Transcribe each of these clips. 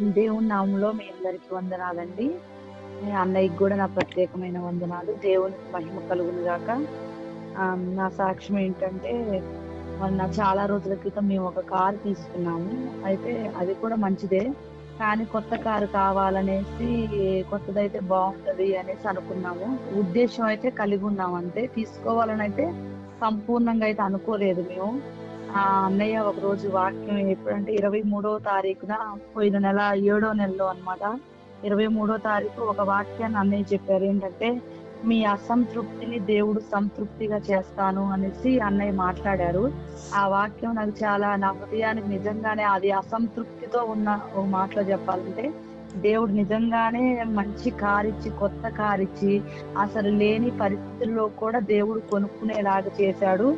దేవుని నామంలో మీ అందరికి వందనాలండి. మీ అన్నయ్యకి కూడా నా ప్రత్యేకమైన వందనాలు. దేవునికి మహిమ కలుగును గాక. నా సాక్ష్యం ఏంటంటే మొన్న చాలా రోజుల క్రితం మేము ఒక కారు తీసుకున్నాము. అయితే అది కూడా మంచిదే. కానీ కొత్త కారు కావాలనేసి కొత్తదైతే బాగుంటది అనేసి అనుకున్నాము. ఉద్దేశం అయితే కలిగి ఉన్నాం అంతే. తీసుకోవాలని అయితే సంపూర్ణంగా అయితే అనుకోలేదు మేము. ఆ అన్నయ్య ఒక రోజు వాక్యం ఎప్పుడంటే ఇరవై మూడో తారీఖున పోయిన నెల ఏడో నెలలో అన్నమాట. ఇరవై మూడో తారీఖు ఒక వాక్యాన్ని అన్నయ్య చెప్పారు. ఏంటంటే మీ అసంతృప్తిని దేవుడు సంతృప్తిగా చేస్తాను అనేసి అన్నయ్య మాట్లాడారు. ఆ వాక్యం నాకు చాలా నా హృదయానికి నిజంగానే అది అసంతృప్తితో ఉన్న ఒక మాటలో చెప్పాలంటే దేవుడు నిజంగానే మంచి కారిచ్చి కొత్త కారిచ్చి అసలు లేని పరిస్థితుల్లో కూడా దేవుడు కొనుక్కునేలాగా చేశాడు.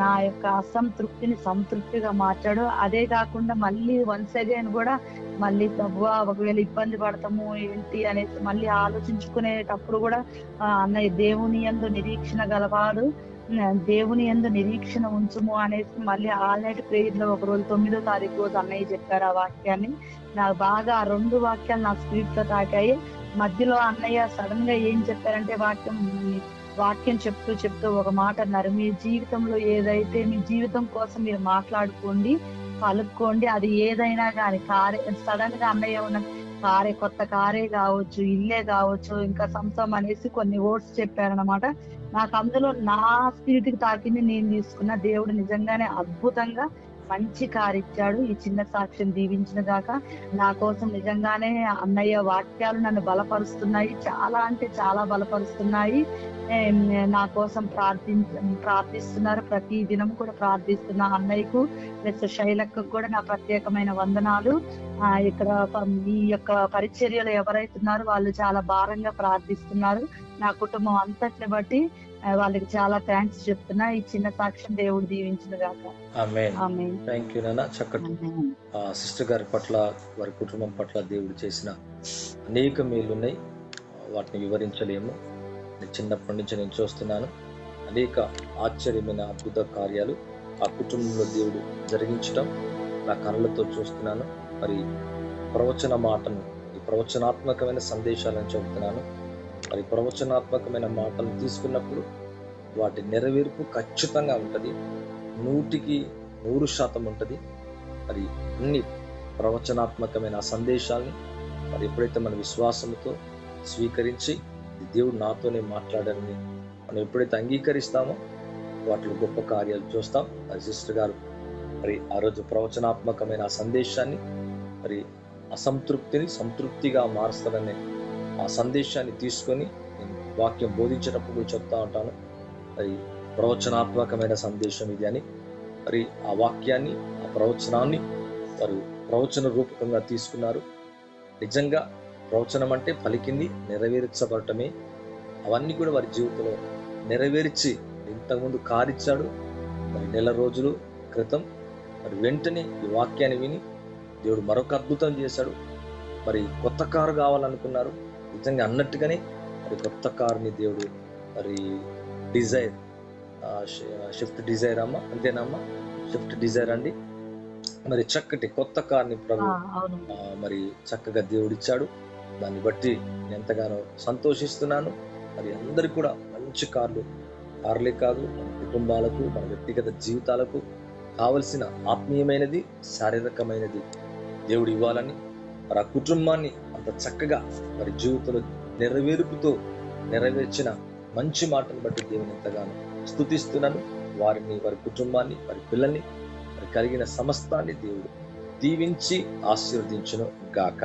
నా యొక్క అసంతృప్తిని సంతృప్తిగా మార్చాడు. అదే కాకుండా మళ్ళీ వన్స్ అగైన్ కూడా మళ్ళీ తవ్వ ఒకవేళ ఇబ్బంది పడతాము ఏంటి అనేసి మళ్ళీ ఆలోచించుకునేటప్పుడు కూడా అన్నయ్య దేవుని యందు నిరీక్షణ గలవాడు దేవుని యందు నిరీక్షణ ఉంచుము అనేసి మళ్ళీ ఆల్నైట్ ప్రేయర్లో ఒక రోజు తొమ్మిదో తారీఖు రోజు అన్నయ్య చెప్పారు ఆ వాక్యాన్ని. నాకు బాగా ఆ రెండు వాక్యాలు నా స్పీడ్తో తాకాయి. మధ్యలో అన్నయ్య సడన్గా ఏం చెప్పారంటే వాక్యం వాక్యం చెప్తూ చెప్తూ ఒక మాట అన్నారు. మీ జీవితంలో ఏదైతే మీ జీవితం కోసం మీరు మాట్లాడుకోండి కలుపుకోండి అది ఏదైనా కానీ కారే సడన్గా అన్నయ్య ఉన్న కారే కొత్త కారే కావచ్చు ఇల్లే కావచ్చు ఇంకా సంసం అనేసి కొన్ని ఓట్స్ చెప్పారనమాట నాకు అందులో నా స్పిరిట్కి తాకింది నేను తీసుకున్న దేవుడు నిజంగానే అద్భుతంగా మంచి కారు ఇచ్చాడు. ఈ చిన్న సాక్ష్యం దీవించిన దాకా నా కోసం నిజంగానే అన్నయ్య వాక్యాలు నన్ను బలపరుస్తున్నాయి. చాలా అంటే చాలా బలపరుస్తున్నాయి. నా కోసం ప్రార్థి ప్రార్థిస్తున్నారు. ప్రతి దినం కూడా ప్రార్థిస్తున్న అన్నయ్యకు ప్లస్ శైలక్కకు కూడా నా ప్రత్యేకమైన వందనాలు. ఆ ఇక్కడ ఈ యొక్క పరిచర్యలు ఎవరైతున్నారో వాళ్ళు చాలా భారంగా ప్రార్థిస్తున్నారు. నా కుటుంబం అంతటిని బట్టి వాళ్ళకి చాలా థ్యాంక్స్ చెప్తున్నా. ఈ చిన్న సాక్ష్యం దేవుడు దీవించిన థ్యాంక్ యూ నాన్న. చక్కటి సిస్టర్ గారి పట్ల వారి కుటుంబం పట్ల దేవుడు చేసిన అనేక మేలున్నాయి. వాటిని వివరించలేము. నేను చిన్నప్పటి నుంచి నేను చూస్తున్నాను. అనేక ఆశ్చర్యమైన అద్భుత కార్యాలు ఆ కుటుంబంలో దేవుడు జరిగించడం నా కళ్ళతో చూస్తున్నాను. మరి ప్రవచన మాటను ఈ ప్రవచనాత్మకమైన సందేశాలను చెబుతున్నాను. మరి ప్రవచనాత్మకమైన మాటలు తీసుకున్నప్పుడు వాటి నెరవేర్పు ఖచ్చితంగా ఉంటుంది. నూటికి నూరు శాతం ఉంటుంది. మరి అన్ని ప్రవచనాత్మకమైన ఆ సందేశాల్ని మరి ఎప్పుడైతే మన విశ్వాసంతో స్వీకరించి దేవుడు నాతోనే మాట్లాడాలని మనం ఎప్పుడైతే అంగీకరిస్తామో వాటిలో గొప్ప కార్యాలు చూస్తాం. మరి సిస్టర్ గారు మరి ఆ రోజు ప్రవచనాత్మకమైన సందేశాన్ని మరి అసంతృప్తిని సంతృప్తిగా మారుస్తారనే ఆ సందేశాన్ని తీసుకొని నేను వాక్యం బోధించినప్పుడు కూడా చెప్తా ఉంటాను. మరి ప్రవచనాత్మకమైన సందేశం ఇది అని. మరి ఆ వాక్యాన్ని ఆ ప్రవచనాన్ని వారు ప్రవచన రూపకంగా తీసుకున్నారు. నిజంగా ప్రవచనం అంటే పలికింది నెరవేర్చబడటమే. అవన్నీ కూడా వారి జీవితంలో నెరవేర్చి ఇంతకుముందు కారిచ్చాడు. మరి నెల రోజులు క్రితం మరి వెంటనే ఈ వాక్యాన్ని విని దేవుడు మరొక అద్భుతం చేశాడు. మరి కొత్త కారు కావాలనుకున్నారు. నిజంగా అన్నట్టుగానే మరి కొత్త కారుని దేవుడు మరి డిజైర్ షిఫ్ట్ డిజైర్ అమ్మ అంతేనమ్మా? షిఫ్ట్ డిజైర్ అండి. మరి చక్కటి కొత్త కార్ని ప్రభు మరి చక్కగా దేవుడిచ్చాడు. దాన్ని బట్టి నేను ఎంతగానో సంతోషిస్తున్నాను. మరి అందరికి కూడా మంచి కార్లు కార్లే కాదు మన కుటుంబాలకు మన వ్యక్తిగత జీవితాలకు కావలసిన ఆత్మీయమైనది శారీరకమైనది దేవుడు ఇవ్వాలని మరి ఆ కుటుంబాన్ని అంత చక్కగా మరి జీవితంలో నెరవేర్పుతో నెరవేర్చిన మంచి మాటను బట్టి దేవుని ఎంతగానో స్థుతిస్తున్నాను. వారిని వారి కుటుంబాన్ని వారి పిల్లల్ని వారి కలిగిన సమస్తాన్ని దేవుడు దీవించి ఆశీర్వదించును గాక.